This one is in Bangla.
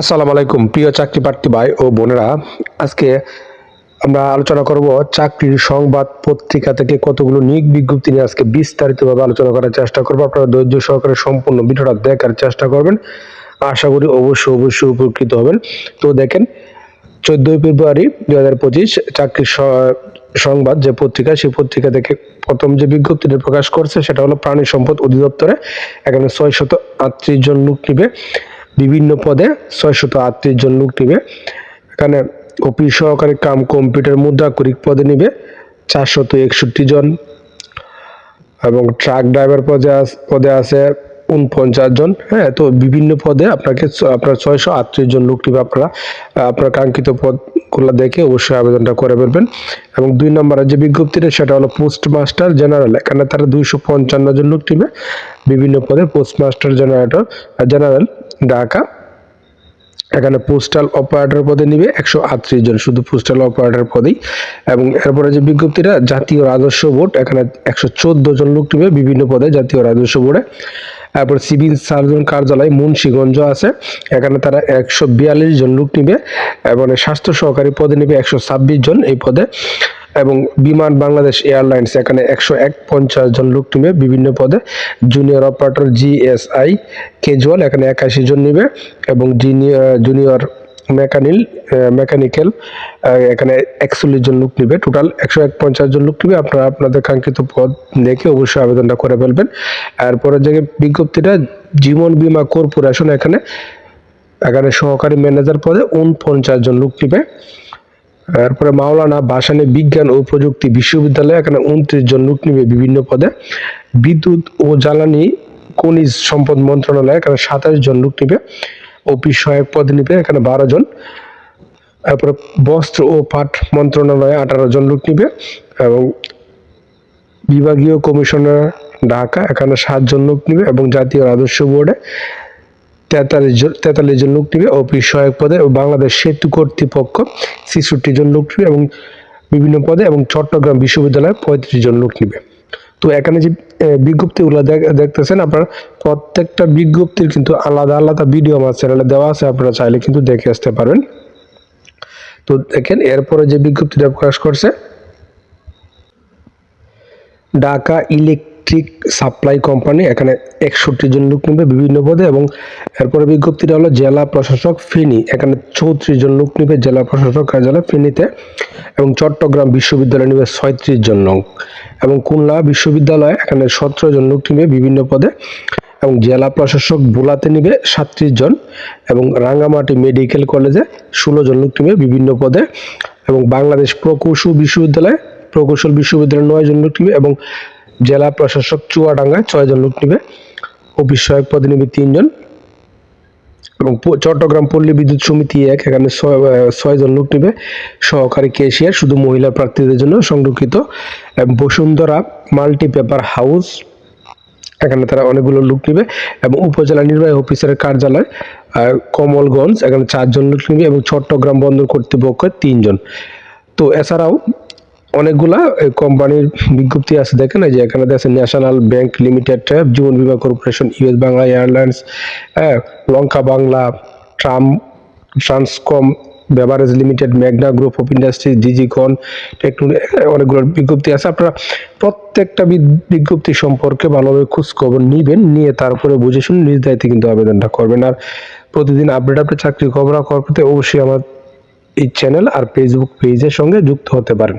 আসসালামু আলাইকুম, প্রিয় চাকরি প্রার্থী ভাই ও বোনেরা। আজকে আমরা আলোচনা করব চাকরির সংবাদ পত্রিকা থেকে কতগুলো নিয়োগ বিজ্ঞপ্তি নিয়ে আজকে বিস্তারিতভাবে আলোচনা করার চেষ্টা করব। আপনারা ধৈর্য সহকারে সম্পূর্ণ ভিডিওটা দেখার চেষ্টা করবেন। আশা করি অবশ্যই অবশ্যই উপকৃত হবেন। তো দেখেন, চোদ্দই ফেব্রুয়ারি দু হাজার পঁচিশ চাকরির সংবাদ যে পত্রিকা, সেই পত্রিকা থেকে প্রথম যে বিজ্ঞপ্তিটি প্রকাশ করছে, সেটা হলো প্রাণী সম্পদ অধিদপ্তরে। এখানে ছয় শত আটত্রিশ জন লোক নিবে। বিভিন্ন পদে ছয় শত আটত্রিশ জন লোক নিবে। এখানে অফিস সহকারী কাম কম্পিউটার মুদ্রা করিক পদে নিবে চারশত একষট্টি জন। এবং ট্রাক ড্রাইভার পদে পদে আছে উনপঞ্চাশ জন। হ্যাঁ তো বিভিন্ন পদে আপনাকে আপনার ছয়শো আটত্রিশ জন লোক নিবে আপনারা। আপনার কাঙ্ক্ষিত পদগুলো দেখে অবশ্যই আবেদনটা করে ফেলবেন। এবং দুই নম্বরের যে বিজ্ঞপ্তিটা, সেটা হলো পোস্ট মাস্টার জেনারেল। এখানে তারা দুইশো পঞ্চান্ন জন লোক নিবে। বিভিন্ন পদে post master generator, general. Dhaka. এখানে পোস্টাল অপারেটর পদে নিবে একশো আটত্রিশ জন, শুধু পোস্টাল অপারেটর পদেই। এবং এরপরে যে বিজ্ঞপ্তিটা, জাতীয় রাজস্ব বোর্ড, এখানে একশো চোদ্দ জন লোক নিবে বিভিন্ন পদে জাতীয় রাজস্ব বোর্ডে। তারপর সিভিল সার্জন কার্যালয় মুন্সিগঞ্জ আছে, এখানে তারা একশো বিয়াল্লিশ জন লোক নিবে। এবং স্বাস্থ্য সহকারী পদে নিবে একশো ছাব্বিশ জন এই পদে। এবং বিমান বাংলাদেশ এয়ারলাইন্স, এখানে একশো এক পঞ্চাশ জন লোক নিবে বিভিন্ন পদে। জুনিয়র অপারেটর জিএসআই কেজুয়াল এখানে একাশি জন নিবে। এবং জুনিয়র মেকানিল মেকানিক্যাল এখানে একচল্লিশ জন লোক নিবে। টোটাল একশো এক পঞ্চাশ জন লোক নিবে। আপনারা আপনাদের কাঙ্ক্ষিত পদ দেখে অবশ্যই আবেদনটা করে ফেলবেন। আর পরের যে বিজ্ঞপ্তিটা, জীবন বীমা কর্পোরেশন, এখানে এখানে সহকারী ম্যানেজার পদে উনপঞ্চাশ জন লোক নিবে। এরপরে মাওলানা ভাসানী বিজ্ঞান ও প্রযুক্তি বিশ্ববিদ্যালয়ে এখানে উনত্রিশ জন লোক নিবে বিভিন্ন পদে। বিদ্যুৎ ও জ্বালানি খনিজ সম্পদ মন্ত্রণালয়ে এখানে সাতাশ জন লোক নিবে। অফিস সহায়ক পদে নিবে এখানে বারো জন। তারপরে বস্ত্র ও পাট মন্ত্রণালয়ে আঠারো জন লোক নিবে এবং বিভাগীয় কমিশনার ঢাকা এখানে সাতজন লোক নিবে এবং জাতীয় রাজস্ব বোর্ডে তেতাল্লিশ জন তেতাল্লিশ জন লোক নিবে। অফিস সহায়ক পদে এবং বাংলাদেশ সেতু কর্তৃপক্ষ ছেষট্টি জন লোক নিবে এবং বিভিন্ন পদে এবং চট্টগ্রাম বিশ্ববিদ্যালয়ে পঁয়ত্রিশ জন লোক নিবে। তো এখানে যে বিজ্ঞপ্তিগুলো দেখ- দেখতেছেন আপনারা, প্রত্যেকটা বিজ্ঞপ্তির কিন্তু আলাদা আলাদা ভিডিও আমার চ্যানেলে দেওয়া আছে, আপনারা চাইলে কিন্তু দেখে আসতে পারবেন। তো দেখেন, এরপরে যে বিজ্ঞপ্তিটা প্রকাশ করছে, ঢাকা ইলেকট্রিক সাপ্লাই কোম্পানি, এখানে একষট্টি জন লোক নিবে বিভিন্ন পদে এবং এরপরে বিজ্ঞপ্তিটা হলো জেলা প্রশাসক ফেনী, এখানে চৌত্রিশ জন লোক নিবে জেলা প্রশাসক কার্যালয় ফেনীতে এবং চট্টগ্রাম বিশ্ববিদ্যালয় নিবে ছয়ত্রিশ জন লোক এবং খুলনা বিশ্ববিদ্যালয় এখানে সতেরো জন লোক নিবে বিভিন্ন পদে এবং জেলা প্রশাসক বোলাতে নিবে সাতত্রিশ জন এবং রাঙ্গামাটি মেডিকেল কলেজে ষোলো জন লোক নিবে বিভিন্ন পদে এবং বাংলাদেশ প্রকৌশল বিশ্ববিদ্যালয় প্রকৌশল বিশ্ববিদ্যালয় নয় জন লোক নিবে এবং জেলা প্রশাসক চুয়াডাঙ্গায় ছয় জন লোক নিবে, অফিস সহায়ক পদে নিবে তিনজন এবং চট্টগ্রাম পল্লী বিদ্যুৎ সমিতি এক, এখানে ছয়জন লোক নিবে। সহকারী ক্যাশিয়ার, শুধু মহিলা প্রার্থীদের জন্য সংরক্ষিত। বসুন্ধরা মাল্টি পেপার হাউস, এখানে তারা অনেকগুলো লোক নিবে। এবং উপজেলা নির্বাহী অফিসারের কার্যালয় কমলগঞ্জ, এখানে চারজন লোক নিবে এবং চট্টগ্রাম বন্দর কর্তৃপক্ষ তিনজন। তো এছাড়াও অনেকগুলা কোম্পানির বিজ্ঞপ্তি আছে, দেখেন এই যে এখানে আছে ন্যাশনাল ব্যাংক লিমিটেড জীবন বিমা কর্পোরেশন, ইউএস বাংলা এয়ারলাইন্স হ্যাঁ Lanka Bangla, tram, Transcom, beverage limited Magna group of industry Digicon technology অনেকগুলো বিজ্ঞপ্তি আছে। আপনারা প্রত্যেকটা বিজ্ঞপ্তি সম্পর্কে ভালোভাবে খোঁজখবর নিবেন, নিয়ে তারপরে বুঝে শুনে নিজ দায়িত্বে কিন্তু আবেদনটা করবেন। আর প্রতিদিন আপডেট আপডেট চাকরি খবর করতে অবশ্যই আমার এই চ্যানেল আর ফেসবুক পেজের সঙ্গে যুক্ত হতে পারেন।